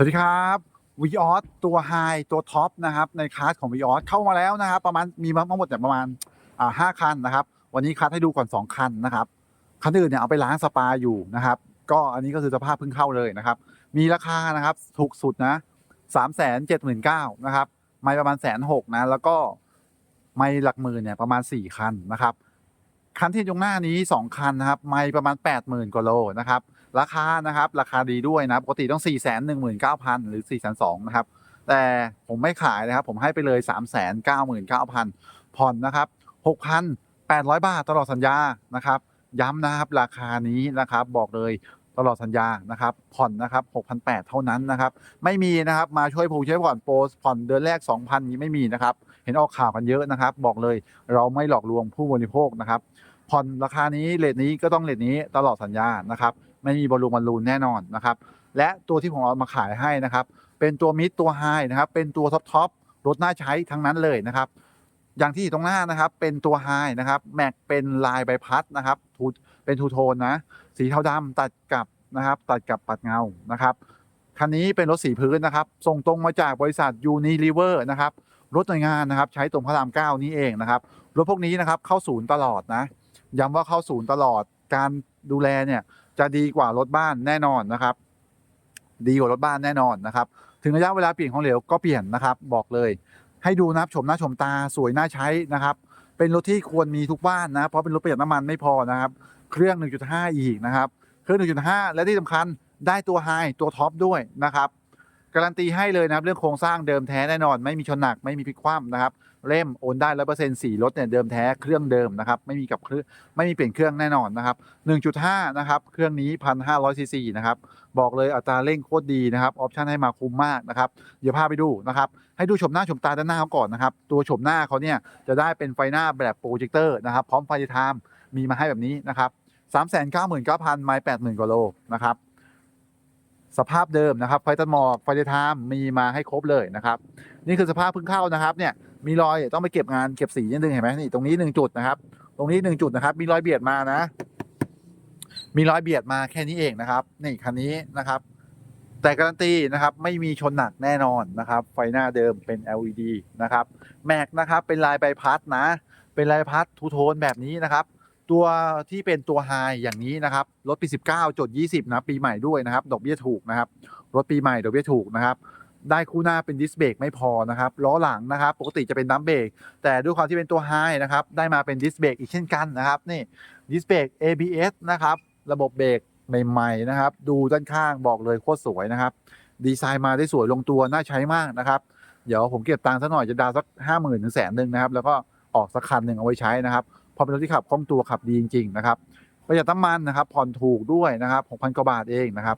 สวัสดีครับวีออสตัวไฮตัวท็อปนะครับในคลาสของวีออสเข้ามาแล้วนะครับ ประมาณมีมาทั้งหมดเนี่ยประมาณอ่าห้าคันนะครับ วันนี้คัดให้ดูก่อน 2 คันนะครับ คันอื่นเนี่ยเอาไปล้างสปาอยู่นะครับ ก็อันนี้ก็คือสภาพเพิ่งเข้าเลยนะครับ มีราคานะครับถูกสุดนะสามแสนเจ็ดหมื่นเก้านะครับ ไม่ประมาณแสนหกนะ แล้วก็ไม่หลักหมื่นเนี่ยประมาณ 4 คันนะครับ คันที่ตรงหน้านี้ 2 คันนะครับ ไม่ประมาณ 80,000กว่าโลนะครับ ราคานะครับราคาดีด้วยนะปกติต้อง 4 1 9 0 0 0 หรือ 4 2 0 0นะครับแต่ผมไม่ขายนะครับผมให้ไปเลย 3 9 9 0 0 0 ผ่อนนะครับ 6,800 บาทตลอดสัญญานะครับย้ำนะครับราคานี้นะครับบอกเลยตลอดสัญญานะครับผ่อนนะครับ6,800 เท่านั้นนะครับไม่มีนะครับมาช่วยผูกช่วยผ่อนโปรผ่อนเดือนแรก 2,000นี้ไม่มีนะครับเห็นออกข่าวกันเยอะนะครับ บอกเลยเราไม่หลอกลวงผู้บริโภคนะครับผ่อนราคานี้เลทนี้ก็ต้องเลทนี้ตลอดสัญญานะครับ ไม่มีบอลลูนบอลลูนแน่นอนนะครับ และตัวที่ผมเอามาขายให้นะครับ เป็นตัวมิดตัวไฮนะครับ เป็นตัวท็อปท็อปรถน่าใช้ทั้งนั้นเลยนะครับ อย่างที่อยู่ตรงหน้านะครับ เป็นตัวไฮนะครับแม็กเป็นลายใบพัดนะครับทูเป็นทูโทนนะ สีเทาดำตัดกับนะครับ ตัดกับปัดเงานะครับคันนี้เป็นรถสีพื้นนะครับ ส่งตรงมาจากบริษัทยูนิลิเวอร์นะครับ รถหน่วยงานนะครับ ใช้ตรงพระรามเก้านี้เองนะครับ รถพวกนี้นะครับเข้าศูนย์ตลอดนะ ย้ำว่าเข้าศูนย์ตลอด การดูแลเนี่ย จะดีกว่ารถบ้านแน่นอนนะครับ ดีกว่ารถบ้านแน่นอนนะครับ ถึงระยะเวลาเปลี่ยนของเหลวก็เปลี่ยนนะครับ บอกเลย ให้ดูนะครับชมหน้าชมตาสวยน่าใช้นะครับ เป็นรถที่ควรมีทุกบ้านนะเพราะเป็นรถประหยัดน้ำมันไม่พอนะครับ เครื่อง 1.5 อีกนะครับเครื่อง 1.5 และที่สำคัญได้ตัวไฮตัวท็อปด้วยนะครับการันตีให้เลยนะครับเรื่องโครงสร้างเดิมแท้แน่นอน ไม่มีชนหนักไม่มีพลิกคว่ำนะครับ เล่มโอนได้ร้อยเปอร์เซ็นต์สี่รถเนี่ยเดิมแท้เครื่องเดิมนะครับไม่มีกับเครื่องไม่มีเปลี่ยนเครื่องแน่นอนนะครับ1.5นะครับเครื่องนี้1,500ซีซีนะครับบอกเลยอัตราเร่งโคตรดีนะครับออปชันให้มาคุ้มมากนะครับเดี๋ยวพาไปดูนะครับให้ดูชมหน้าชมตาด้านหน้าเขาก่อนนะครับตัวชมหน้าเขาเนี่ยจะได้เป็นไฟหน้าแบบโปรเจคเตอร์นะครับพร้อมไฟไทม์มีมาให้แบบนี้นะครับ3 9 9 0 0 0ไมล์80,000กว่าโลนะครับสภาพเดิมนะครับไฟตัดหมอกไฟไทม์มีมาให้ครบเลยนะครับ นี่คือสภาพเพิ่งเข้านะครับเนี่ย มีรอยต้องไปเก็บงานเก็บสีนิดนึงเห็นไหมนี่ตรงนี้หนึ่งจุดนะครับ ตรงนี้หนึ่งจุดนะครับ มีรอยเบียดมานะ มีรอยเบียดมาแค่นี้เองนะครับ นี่คันนี้นะครับ แต่การันตีนะครับ ไม่มีชนหนักแน่นอนนะครับ ไฟหน้าเดิมเป็น LED นะครับ แม็กนะครับ เป็นลายใบพัดนะ เป็นลายพัดทูโทนแบบนี้นะครับตัวที่เป็นตัวไฮอย่างนี้นะครับรถปี 19จด20 นะ ปีใหม่ด้วยนะครับ ดอกเบี้ยถูกนะครับรถปีใหม่ดอกเบี้ยถูกนะครับ ได้คู่หน้าเป็นดิสเบรกไม่พอนะครับล้อหลังนะครับ ปกติจะเป็นดัมเบรกแต่ด้วยความที่เป็นตัวไฮนะครับได้มาเป็นดิสเบรกอีกเช่นกันนะครับนี่ดิสเบรก ABS นะครับระบบเบรกใหม่ๆนะครับ ดูด้านข้างบอกเลยโคตรสวยนะครับ ดีไซน์มาได้สวยลงตัวน่าใช้มากนะครับ เดี๋ยวผมเก็บตังค์สักหน่อยจะดาวสักห้าหมื่นถึงแสนหนึ่งนะครับ แล้วก็ออกสักคันหนึ่งเอาไว้ใช้นะครับพอเป็นรถที่ขับคล่องตัวขับดีจริง ๆ นะครับประหยัดน้ำมันนะครับผ่อนถูกด้วยนะครับ6,000กว่าบาทเองนะครับ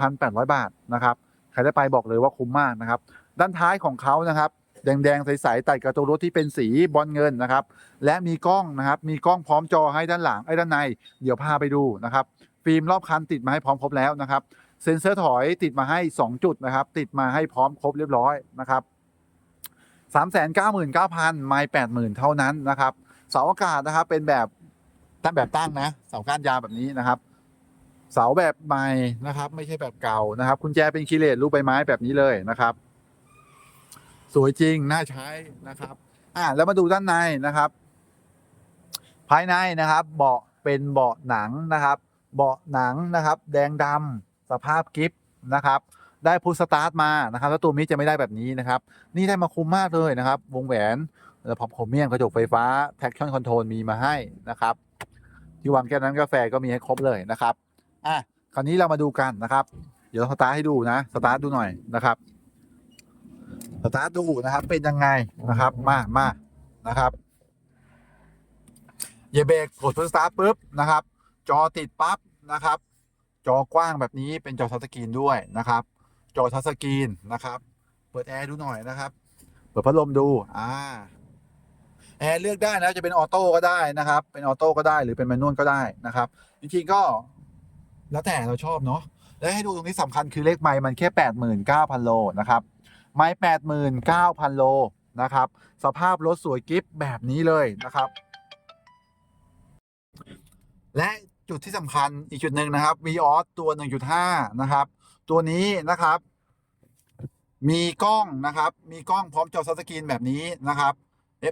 6,800 บาทนะครับ รได้ไปบอกเลยว่าคุ้มมากนะครับ ด้านท้ายของเขานะครับแดงๆ ใสๆตัดกับตัวรถที่เป็นสีบอลเงินนะครับ และมีกล้องนะครับ มีกล้องพร้อมจอให้ด้านหลังไอ้ด้านใน เดี๋ยวพาไปดูนะครับ ฟิล์มรอบคันติดมาให้พร้อมครบแล้วนะครับ เซ็นเซอร์ถอยติดมาให้ 2 จุดนะครับ ติดมาให้พร้อมครบเรียบร้อยนะครับ3 9 9 0 0 0ไม่80,000เท่านั้นนะครับ เสาอากาศนะครับเป็นแบบตั้งแบบตั้งนะ เสาก้านยาวแบบนี้นะครับ เสาแบบใหม่นะครับ ไม่ใช่แบบเก่านะครับกุญแจเป็นคีเลตรูปใบไม้แบบนี้เลยนะครับ สวยจริงน่าใช้นะครับ อ่าแล้วมาดูด้านในนะครับ ภายในนะครับ เบาะเป็นเบาะหนังนะครับ เบาะหนังนะครับ แดงดำสภาพกิฟต์นะครับ ได้พุชสตาร์ทมานะครับ แล้วตัวมิจะไม่ได้แบบนี้นะครับ นี่ได้มาคุ้มมากเลยนะครับ วงแหวนแล้วพอผมเมียมกระจกไฟฟ้า traction control มีมาให้นะครับ ที่วางแก้วนั้นกาแฟก็มีให้ครบเลยนะครับ อะคราวนี้เรามาดูกันนะครับ เดี๋ยวสตาร์ทให้ดูนะสตาร์ทดูหน่อยนะครับสตาร์ทดูนะครับ เป็นยังไงนะครับ มามานะครับเหยียบเบรกกดพุชสตาร์ทปุ๊บนะครับ จอติดปั๊บนะครับ จอกว้างแบบนี้เป็นจอทัชสกรีนด้วยนะครับ จอทัชสกรีนนะครับ เปิดแอร์ดูหน่อยนะครับ เปิดพัดลมดูอ่าแอร์เลือกได้นะจะเป็นออโต้ก็ได้นะครับ เป็นออโต้ก็ได้หรือเป็นแมนนวลก็ได้นะครับ จริงๆก็ แล้วแต่เราชอบเนาะและให้ดูตรงนี้สำคัญคือเลขไม้มันแค่ 89,000 โลนะครับ ไม้ 89,000 โลนะครับ สภาพรถสวยกิฟต์แบบนี้เลยนะครับ และจุดที่สำคัญอีกจุดหนึ่งนะครับ v ีออสตัว 1.5 นะครับ ตัวนี้นะครับ มีกล้องนะครับ มีกล้องพร้อมจอซัสกรีนแบบนี้นะครับ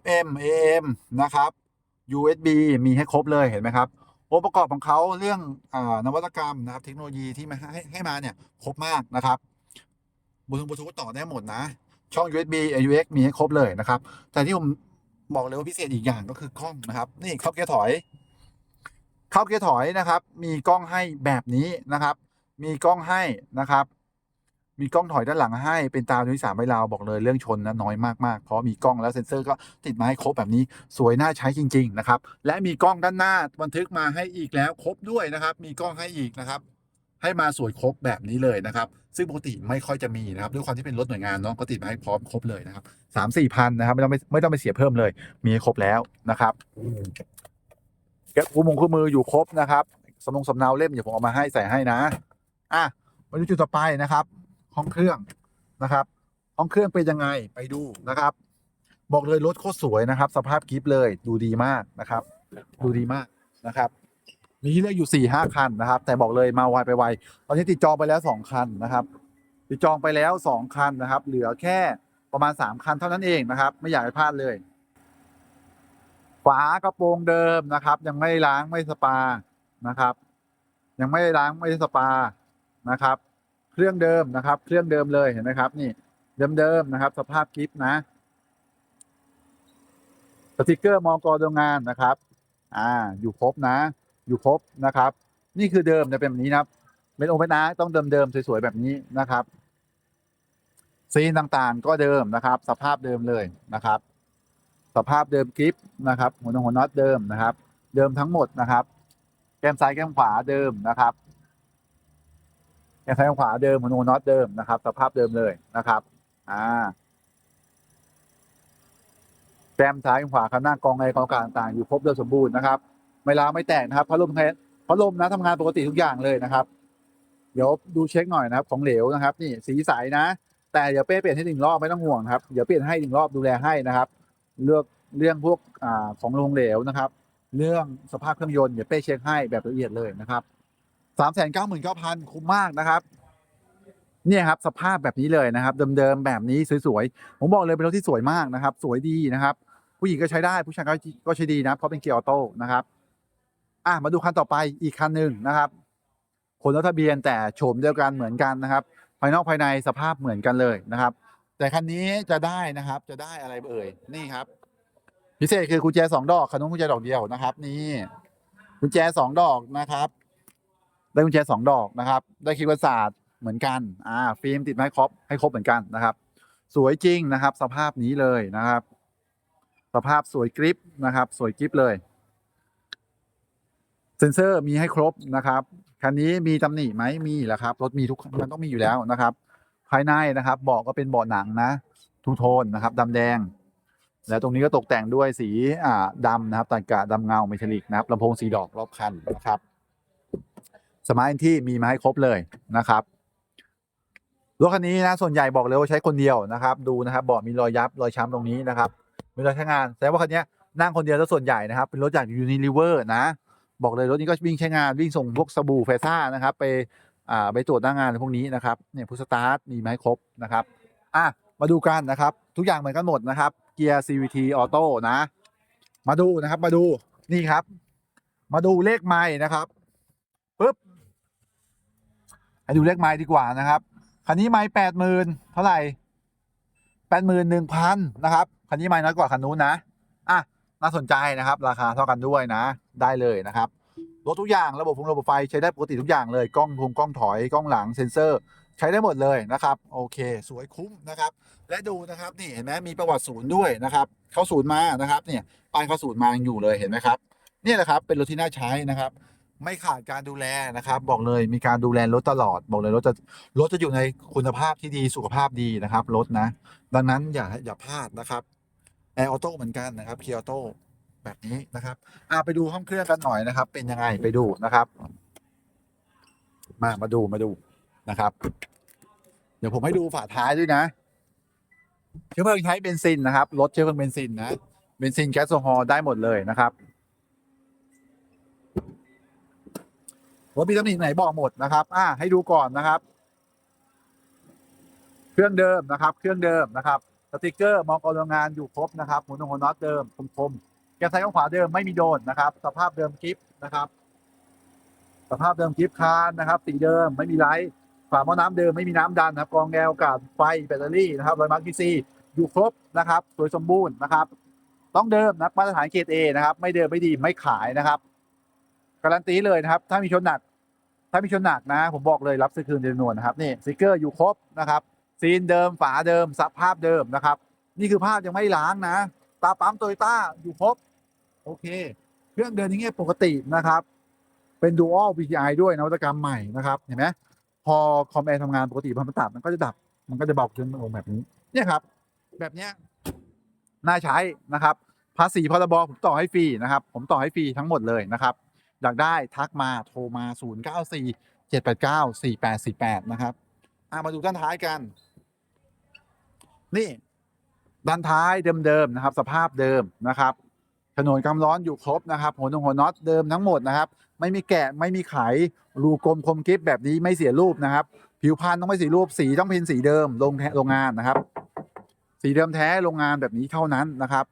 FM AM นะครับ USB มีให้ครบเลยเห็นไหมครับ องค์ประกอบของเขาเรื่องอนวัตกรรมนะครับ เทคโนโลยีที่มาให้ให้มาเนี่ยครบมากนะครับบลูทูธบลูทูธต่อได้หมดนะ ช่อง USB AUX มีให้ครบเลยนะครับ แต่ที่ผมบอกเลยว่าพิเศษอีกอย่างก็คือกล้องนะครับ นี่เข้าเกียร์ถอย เข้าเกียร์ถอยนะครับ มีกล้องให้แบบนี้นะครับ มีกล้องให้นะครับ มีกล้องถอยด้านหลังให้เป็นตาดุยสามใบลาวบอกเลยเรื่องชนนะน้อยมากๆ เพราะมีกล้องแล้วเซ็นเซอร์ก็ติดมาให้ครบแบบนี้สวยน่าใช้จริง ๆ นะครับ และมีกล้องด้านหน้าบันทึกมาให้อีกแล้วครบด้วยนะครับ มีกล้องให้อีกนะครับ ให้มาสวยครบแบบนี้เลยนะครับ ซึ่งปกติไม่ค่อยจะมีนะครับด้วยความที่เป็นรถหน่วยงานเนาะก็ติดมาให้พร้อมครบเลยนะครับสามสี่พันนะครับไม่ต้องไปไม่ต้องไปเสียเพิ่มเลย มีครบแล้วนะครับแกะคู่มงคู่มืออยู่ครบนะครับสมงสำเนาเล่มเดี๋ยวผมเอามาให้ใส่ให้นะอะมาดูจุดต่อไปนะครับ ห้องเครื่องนะครับ ห้องเครื่องเป็นยังไงไปดูนะครับ บอกเลยรถโคตรสวยนะครับ สภาพกิฟเลยดูดีมากนะครับ ดูดีมากนะครับ มีเลือกอยู่สี่ห้าคันนะครับ แต่บอกเลยมาไวไปไวตอนนี้ติดจองไปแล้วสองคันนะครับ ติดจองไปแล้วสองคันนะครับ เหลือแค่ประมาณสามคันเท่านั้นเองนะครับ ไม่อยากให้พลาดเลยฝากระโปรงเดิมนะครับ ยังไม่ล้างไม่สปานะครับ ยังไม่ล้างไม่สปานะครับ เครื่องเดิมนะครับ เครื่องเดิมเลยเห็นไหมครับ นี่เดิมๆนะครับ สภาพคลิปนะสติกเกอร์มอกรโรงงานนะครับ อ่า อยู่ครบนะ อยู่ครบนะครับ นี่คือเดิมจะเป็นแบบนี้นะครับ เป็นโอเปนอาร์ต้องเดิมๆสวยๆแบบนี้นะครับ ซีนต่างๆก็เดิมนะครับ สภาพเดิมเลยนะครับ สภาพเดิมคลิปนะครับ หัวน็อตหัวน็อตเดิมนะครับ เดิมทั้งหมดนะครับ แก้มซ้ายแก้มขวาเดิมนะครับ แก้มซ้ายขวาเดิมหัวน็อตเดิมนะครับ สภาพเดิมเลยนะครับ อ่าแก้มซ้ายขวาข้างหน้ากองอะไรกองกลางต่างๆอยู่ครบโดยสมบูรณ์นะครับไม่ล้าไม่แตกนะครับพัดลมแทพัดลมนะทำงานปกติทุกอย่างเลยนะครับ เดี๋ยวดูเช็คหน่อยนะครับ ของเหลวนะครับ นี่สีใสนะ แต่เดี๋ยวเป้เปลี่ยนให้หนึ่งรอบไม่ต้องห่วงครับเดี๋ยวเปลี่ยนให้หนึ่งรอบดูแลให้นะครับ เลือกเรื่องพวกอ่าของโลงเหลวนะครับ เรื่องสภาพเครื่องยนต์เดี๋ยวเป้เช็คให้แบบละเอียดเลยนะครับ สามแสนเก้าหมื่นเก้าพันคุ้มมากนะครับ เนี่ยครับสภาพแบบนี้เลยนะครับ เดิมๆแบบนี้สวยๆ ผมบอกเลยเป็นรถที่สวยมากนะครับ สวยดีนะครับ ผู้หญิงก็ใช้ได้ผู้ชายก็ใช้ดีนะเพราะเป็นเกียร์ออโต้นะครับ อะมาดูคันต่อไปอีกคันหนึ่งนะครับคนละทะเบียนแต่โฉมเดียวกันเหมือนกันนะครับ ภายนอกภายในสภาพเหมือนกันเลยนะครับ แต่คันนี้จะได้นะครับจะได้อะไรเอ่ยนี่ครับ พิเศษคือกุญแจสองดอกคันนู้นกุญแจดอกเดียวนะครับ นี่กุญแจสองดอกนะครับ ได้กุญแจสองดอกนะครับ ได้คีย์วัสาดเหมือนกันอ่าฟิล์มติดไม้ครบให้ครบเหมือนกันนะครับ สวยจริงนะครับ สภาพนี้เลยนะครับ สภาพสวยกริปนะครับ สวยกริปเลยเซ็นเซอร์มีให้ครบนะครับคันนี้มีตำหนิไหมมีแหละครับรถมีทุกมันต้องมีอยู่แล้วนะครับ ภายในนะครับเบาะก็เป็นเบาะหนังนะทูโทนนะครับดำแดง แล้วตรงนี้ก็ตกแต่งด้วยสีอ่าดำนะครับตัดกะดำเงาเมทัลลิกนะครับลำโพงสีดอกรอบคันนะครับ สมาร์ทที่มีมาให้ครบเลยนะครับรถคันนี้นะส่วนใหญ่บอกเลยว่าใช้คนเดียวนะครับ ดูนะครับเบาะมีรอยยับรอยช้ำตรงนี้นะครับมีรอยใช้งานแสดงว่าคันนี้นั่งคนเดียวแล้วส่วนใหญ่นะครับ เป็นรถจากยูนิลิเวอร์นะ บอกเลยรถนี้ก็วิ่งใช้งานวิ่งส่งพวกสบู่ไฟซ่านะครับ ไปอ่าไปตรวจหน้างานอะไรพวกนี้นะครับเนี่ยพุทสตาร์ทมีไหมาให้ครบนะครับอะมาดูกันนะครับ ทุกอย่างเหมือนกันหมดนะครับเกียร์ CVT ออโต้นะ มาดูนะครับ มาดูนี่ครับ มาดูเลขไม้นะครับ ให้ดูเลขไม้ดีกว่านะครับ คันนี้ไม้แปดหมื่นเท่าไหร่แปดหมื่นหนึ่งพันนะครับ คันนี้ไม้น้อยกว่าคันนู้นนะ อะ น่าสนใจนะครับ ราคาเท่ากันด้วยนะ ได้เลยนะครับ รถทุกอย่างระบบฟงระบบไฟใช้ได้ปกติทุกอย่างเลย กล้องพงกล้องถอย กล้องหลังเซ็นเซอร์ ใช้ได้หมดเลยนะครับ โอเค สวยคุ้มนะครับ และดูนะครับ นี่เห็นไหมมีประวัติศูนย์ด้วยนะครับ เข้าศูนย์มานะครับ เนี่ยป้ายเข้าศูนย์มายังอยู่เลย เห็นไหมครับ นี่แหละครับ เป็นรถที่น่าใช้นะครับ ไม่ขาดการดูแลนะครับ บอกเลยมีการดูแลรถตลอด บอกเลยรถจะรถจะอยู่ในคุณภาพที่ดีสุขภาพดีนะครับรถนะ ดังนั้นอย่าอย่าพลาดนะครับแอร์ออโต้เหมือนกันนะครับเคียร์ออโต้แบบนี้นะครับอ่าไปดูห้องเครื่องกันหน่อยนะครับ เป็นยังไงไปดูนะครับ มามาดูมาดูนะครับ เดี๋ยวผมให้ดูฝาท้ายด้วยนะเชื้อเพลิงใช้เบนซินนะครับรถเชื้อเพลิงเบนซินนะเบนซินแก๊สโซฮอลได้หมดเลยนะครับ ว่ามีตำหนิไหนบอกหมดนะครับ อ่า ให้ดูก่อนนะครับ เครื่องเดิมนะครับ เครื่องเดิมนะครับ สติกเกอร์มองกรโรงงานอยู่ครบนะครับหัวน็อตหัวน็อตเดิมคมๆแกนซ้ายข้างขวาเดิมไม่มีโดนนะครับ สภาพเดิมกิฟนะครับ สภาพเดิมกิฟคานนะครับ สีเดิมไม่มีไลท์ฝาหม้อน้ำเดิมไม่มีน้ำดันนะครับกองแกวกาศไฟแบตเตอรี่นะครับรอยมาร์กีซีอยู่ครบนะครับ สวยสมบูรณ์นะครับ ต้องเดิมนะมาตรฐานเกรดเอนะครับ ไม่เดิมไม่ดีไม่ขายนะครับ การันตีเลยนะครับ ถ้ามีชนหนัก ถ้ามีชนหนักนะ ผมบอกเลยรับซื้อคืนเดือนวลนะครับนี่สติกเกอร์อยู่ครบนะครับซีนเดิมฝาเดิมสภาพเดิมนะครับ นี่คือภาพยังไม่ล้างนะ ตาปั๊มโตโยต้าอยู่ครบโอเค เครื่องเดินอย่างเงี้ยปกตินะครับ เป็น Dual VTI ด้วยนวัตกรรมใหม่นะครับเห็นไหมพอคอมแอร์ทำงานปกติพอมันตัดมันก็จะดับ มันก็จะเบาขึ้นลงแบบนี้เนี่ยครับ แบบเนี้ยน่าใช้นะครับ ภาษีพรบผมต่อให้ฟรีนะครับ ผมต่อให้ฟรีทั้งหมดเลยนะครับ อยากได้ทักมาโทรมา 0 9 4 7 8 9 4 8 4 8 นะครับมาดูด้านท้ายกัน นี่ ด้านท้ายเดิมๆนะครับ สภาพเดิมนะครับ ถนนกำร้อนอยู่ครบนะครับ หัวตรงหัวน็อตเดิมทั้งหมดนะครับ ไม่มีแกะไม่มีไขรูกลมคมกริบแบบนี้ไม่เสียรูปนะครับ ผิวพรรณต้องไม่เสียรูปสีต้องเป็นสีเดิมโรงโรงงานนะครับ สีเดิมแท้โรงงานแบบนี้เท่านั้นนะครับ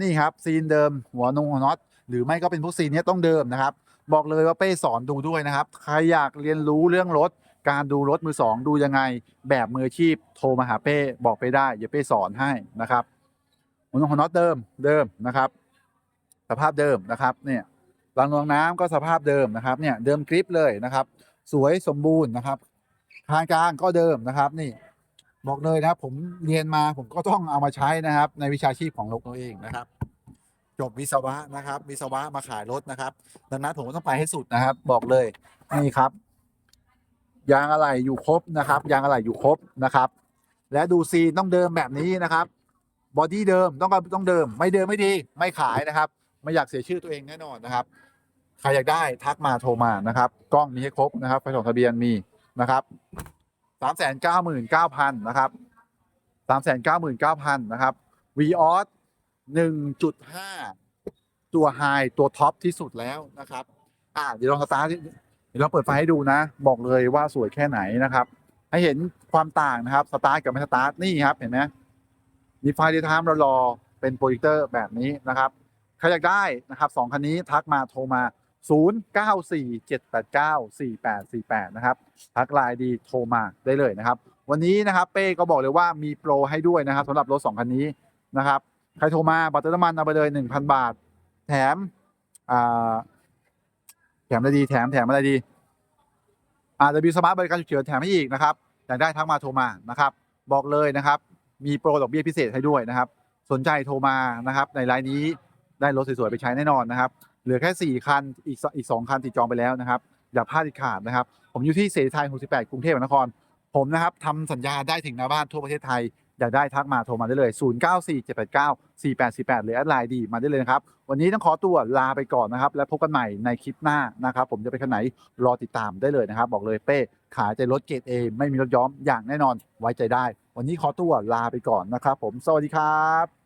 นี่ครับซีนเดิมหัวนงหัวน็อต หรือไม่ก็เป็นพวกซีนเนี้ยต้องเดิมนะครับ บอกเลยว่าเป้สอนดูด้วยนะครับ ใครอยากเรียนรู้เรื่องรถ การดูรถมือสองดูยังไง แบบมืออาชีพโทรมาหาเป้บอกไปได้อย่าเป้สอนให้นะครับหัวนงหัวน็อตเดิมเดิมนะครับ สภาพเดิมนะครับเนี่ยรางรองน้ำก็สภาพเดิมนะครับเนี่ยเดิมกริปเลยนะครับ สวยสมบูรณ์นะครับทางกลางก็เดิมนะครับนี่บอกเลยนะครับผมเรียนมาผมก็ต้องเอามาใช้นะครับ ในวิชาชีพของรถตัวเองนะครับ จบวิศวะนะครับ วิศวะมาขายรถนะครับ ดังนั้นผมก็ต้องไปให้สุดนะครับ บอกเลยนี่ครับ ยางอะไหล่อยู่ครบนะครับ ยางอะไหล่อยู่ครบนะครับ และดูซีนต้องเดิมแบบนี้นะครับบอดี้เดิมต้องต้องเดิม ไม่เดิมไม่ดี ไม่ขายนะครับ ไม่อยากเสียชื่อตัวเองแน่นอนนะครับ ใครอยากได้ทักมาโทรมานะครับ กล้องมีให้ครบนะครับไฟส่งทะเบียนมีนะครับสามแสนเก้าหมื่นเก้าพันนะครับสามแสนเก้าหมื่นเก้าพันนะครับวีออส หนึ่งจุดห้าตัวไฮตัวท็อปที่สุดแล้วนะครับ อ่าเดี๋ยวลองสตาร์ทเดี๋ยวเราเปิดไฟให้ดูนะ บอกเลยว่าสวยแค่ไหนนะครับ ให้เห็นความต่างนะครับสตาร์ทกับไม่สตาร์ทนี่ครับเห็นไหมมีไฟเดย์ไทม์เรารอเป็นโปรเจคเตอร์แบบนี้นะครับใครอยากได้นะครับสองคันนี้ทักมาโทรมา 0 9 4 7 8 9 4 8 4 8 นะครับ ทักไลน์ดีโทรมาได้เลยนะครับ วันนี้นะครับเป้ก็บอกเลยว่ามีโปรให้ด้วยนะครับสำหรับรถสองคันนี้นะครับ ใครโทรมาบัตรเติมน้ำมันเอาไปเลย1,000บาท แถมอ่าแถมอะไรดี แถมแถมอะไรดีอาจจะมีสมาร์ทบริการฉุกเฉินแถมให้อีกนะครับอยากได้ทักมาโทรมานะครับ บอกเลยนะครับ มีโปรดอกเบี้ยพิเศษให้ด้วยนะครับ สนใจโทรมานะครับ ในไลน์นี้ได้รถสวยๆไปใช้แน่นอนนะครับ เหลือแค่ 4 คันอีกสอีก 2 คันติดจองไปแล้วนะครับ อย่าพลาดเด็ดขาดนะครับ ผมอยู่ที่เสรีไทย68 กรุงเทพมหานคร ผมนะครับทำสัญญาได้ถึงหน้าบ้านทั่วประเทศไทย อยากได้ทักมาโทรมาได้เลย 0947894848 หรือแอดไลน์ดีมาได้เลยนะครับ วันนี้ต้องขอตัวลาไปก่อนนะครับ และพบกันใหม่ในคลิปหน้านะครับ ผมจะไปคันไหนรอติดตามได้เลยนะครับ บอกเลยเป้ขายใจรถเกรดเอไม่มีรถย้อมอย่างแน่นอนไว้ใจได้ วันนี้ขอตัวลาไปก่อนนะครับ ผมสวัสดีครับ